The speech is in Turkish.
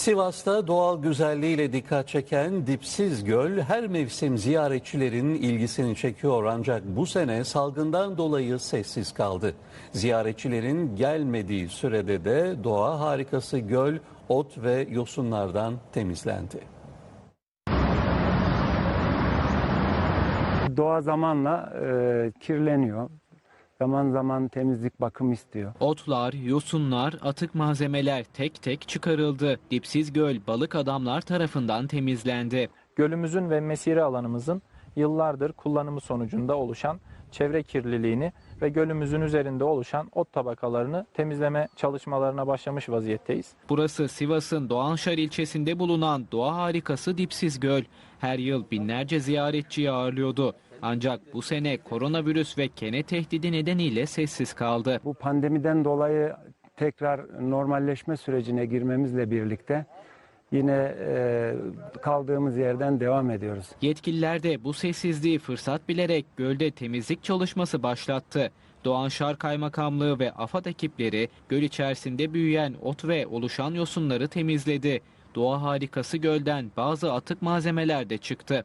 Sivas'ta doğal güzelliğiyle dikkat çeken dipsiz göl her mevsim ziyaretçilerin ilgisini çekiyor ancak bu sene salgından dolayı sessiz kaldı. Ziyaretçilerin gelmediği sürede de doğa harikası göl ot ve yosunlardan temizlendi. Doğa zamanla e, kirleniyor. Zaman zaman temizlik bakım istiyor. Otlar, yosunlar, atık malzemeler tek tek çıkarıldı. Dipsiz göl balık adamlar tarafından temizlendi. gölümüzün ve mesire alanımızın yıllardır kullanımı sonucunda oluşan çevre kirliliğini ve gölümüzün üzerinde oluşan ot tabakalarını temizleme çalışmalarına başlamış vaziyetteyiz. Burası Sivas'ın Doğanşar ilçesinde bulunan doğa harikası Dipsiz Göl. Her yıl binlerce ziyaretçiyi ağırlıyordu. Ancak bu sene koronavirüs ve kene tehdidi nedeniyle sessiz kaldı. Bu pandemiden dolayı tekrar normalleşme sürecine girmemizle birlikte yine e, kaldığımız yerden devam ediyoruz. Yetkililer de bu sessizliği fırsat bilerek gölde temizlik çalışması başlattı. Doğanşar Kaymakamlığı ve AFAD ekipleri göl içerisinde büyüyen ot ve oluşan yosunları temizledi. Doğa harikası gölden bazı atık malzemeler de çıktı.